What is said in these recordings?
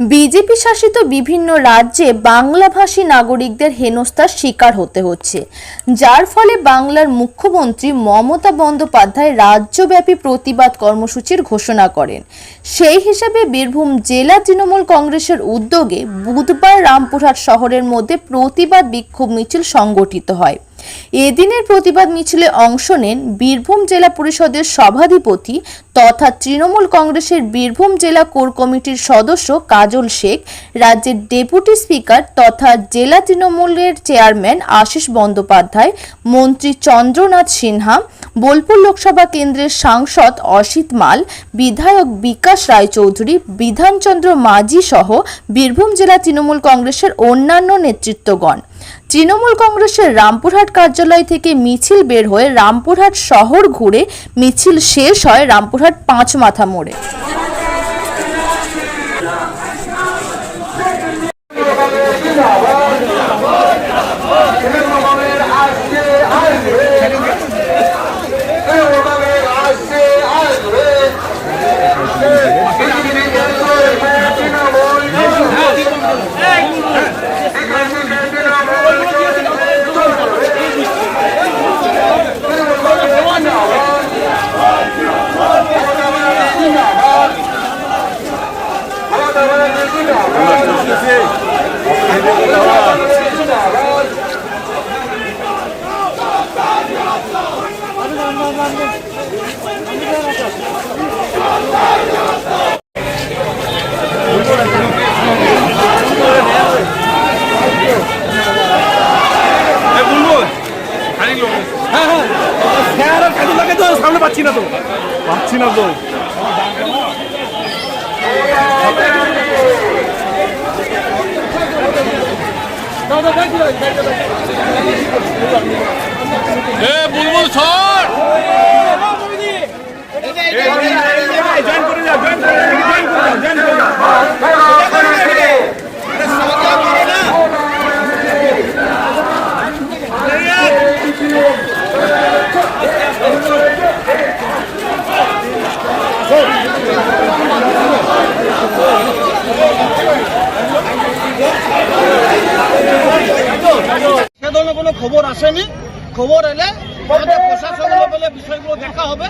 BJP শাসিত বিভিন্ন রাজ্যে বাংলাভাষী নাগরিকদের হেনস্থার শিকার হতে হচ্ছে। যার ফলে বাংলার মুখ্যমন্ত্রী মমতা বন্দ্যোপাধ্যায় রাজ্যব্যাপী প্রতিবাদ কর্মসূচির ঘোষণা করেন। সেই হিসাবে বীরভূম জেলা তৃণমূল কংগ্রেসের উদ্যোগে বুধবার রামপুরহাট শহরের মধ্যে প্রতিবাদ বিক্ষোভ মিছিল সংগঠিত হয়। এদিনের প্রতিবাদ মিছিলে অংশ নেন বীরভূম জেলা পরিষদের সভাধিপতি তথা তৃণমূল কংগ্রেসের বীরভূম জেলা কোর কমিটির সদস্য কাজল শেখ, রাজ্যের ডেপুটি স্পিকার তথা জেলা তৃণমূলের চেয়ারম্যান আশিস বন্দ্যোপাধ্যায়, মন্ত্রী চন্দ্রনাথ সিনহা, বোলপুর লোকসভা কেন্দ্রের সাংসদ অসিত মাল, বিধায়ক বিকাশ রায়চৌধুরী, বিধানচন্দ্র মাঝি সহ বীরভূম জেলা তৃণমূল কংগ্রেসের অন্যান্য নেতৃত্বগণ। তৃণমূল কংগ্রেসের রামপুরহাট কার্যালয় থেকে মিছিল বের হয়ে রামপুরহাট শহর ঘুরে মিছিল শেষ হয় রামপুরহাট পাঁচ মাথা মোড়ে। পাচ্ছি না তো। পাচ্ছি না তো। বুলবুল ছড় জয়েন করে যা জয়েন করে যা জয়েন করে যা জয়েন করে যা সে ধরনের কোনো খবর আসেনি খবর এলে আমাদের প্রশাসনের বলে বিষয়গুলো দেখা হবে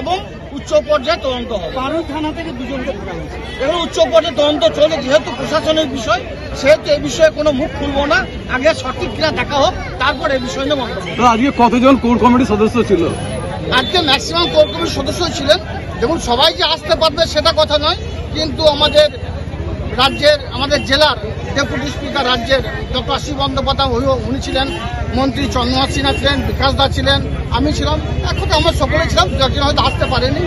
এবং উচ্চ পর্যায়ে তদন্ত হবে। পারুল থানা থেকে দুজনকে এবং উচ্চ পর্যায়ে তদন্ত চলে যেহেতু প্রশাসনের বিষয় সেহেতু এই বিষয়ে কোনো মুখ খুলবো না। আগে সঠিক কিনা দেখা হোক তারপর এই বিষয় নিয়ে মন্তব্য আজকে কতজন কোর কমিটির সদস্য ছিল? আজকে ম্যাক্সিমাম কোর কমিটির সদস্য ছিলেন। দেখুন সবাই যে আসতে পারবে সেটা কথা নয় কিন্তু আমাদের রাজ্যের আমাদের জেলার ডেপুটি স্পিকার রাজ্যের ডক্টর আশিস বন্দ্যোপাধ্যায় উনি- ছিলেন মন্ত্রী চন্দ্রনাথ সিনহা ছিলেন বিকাশ দা ছিলেন আমি ছিলাম। এখন আমরা সকলে ছিলাম যার হয়তো আসতে পারেনি।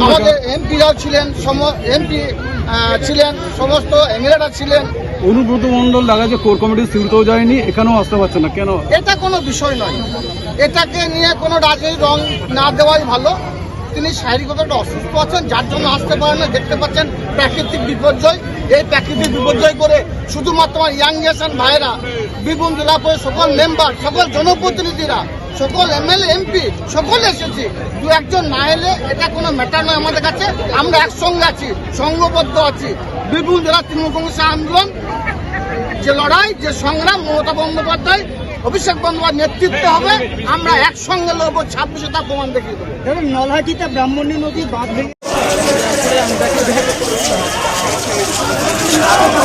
আমাদের এমপিরাও ছিলেন সম এমপি ছিলেন সমস্ত এমএলএরা ছিলেন। অনুব্রত মন্ডল দেখা যে কোর কমিটির সিউড়িতেও যায়নি এখানেও আসতে পারছে না কেন? এটা কোনো বিষয় নয়। এটাকে নিয়ে কোনো রাজনৈতিক রং না দেওয়াই ভালো। তিনি শারীরিকভাবে একটা অসুস্থ আছেন, যার জন্য আসতে পারেন না, দেখতে পাচ্ছেন প্রাকৃতিক বিপর্যয়। এই প্রাকৃতিক বিপর্যয় করে শুধুমাত্র আমার ইয়াং জেনারেশন ভাইয়েরা, বীরভূম জেলা সকল মেম্বার, সকল জনপ্রতিনিধিরা, সকল এমএলএ, এমপি, সকলে এসেছি। দু একজন না এলে এটা কোনো ম্যাটার নয় আমাদের কাছে। আমরা একসঙ্গে আছি, সংঘবদ্ধ আছি। বীরভূম জেলা তৃণমূল কংগ্রেসের আন্দোলন, যে লড়াই, যে সংগ্রাম, মমতা বন্দ্যোপাধ্যায় অভিষেক বন্দ্যোপাধ্যায় নেতৃত্ব হবে আমরা একসঙ্গে লড়বো ছাব্বিশে তার প্রমাণ দেখিয়ে দেবো। এবং নলহাটিতে ব্রাহ্মণী নদী বাঁধ ভেঙে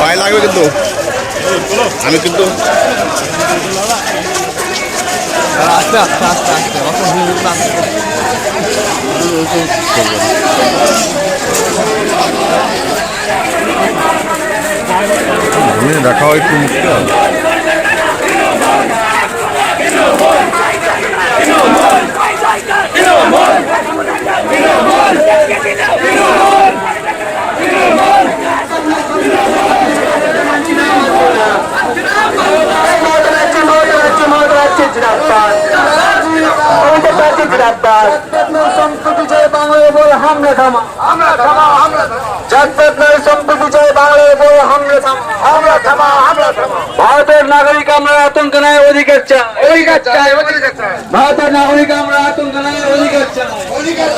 পায়ে লাগবে কিন্তু। আমি কিন্তু দেখা হয় একটু মুখটা। বল হামলা থামা। হামলা থামা হামলা জাতীয় সম্প্রতি জয় বাংলায় বল হামলা থামা। হামলা থামা হামলা থামা। ভারতের নাগরিক আমরা আতঙ্ক নাই অধিকার চাই। অধিকার চাই অধিকার চাই। ভারতের নাগরিক আমরা আতঙ্ক নাই অধিকার চাই। অধিকার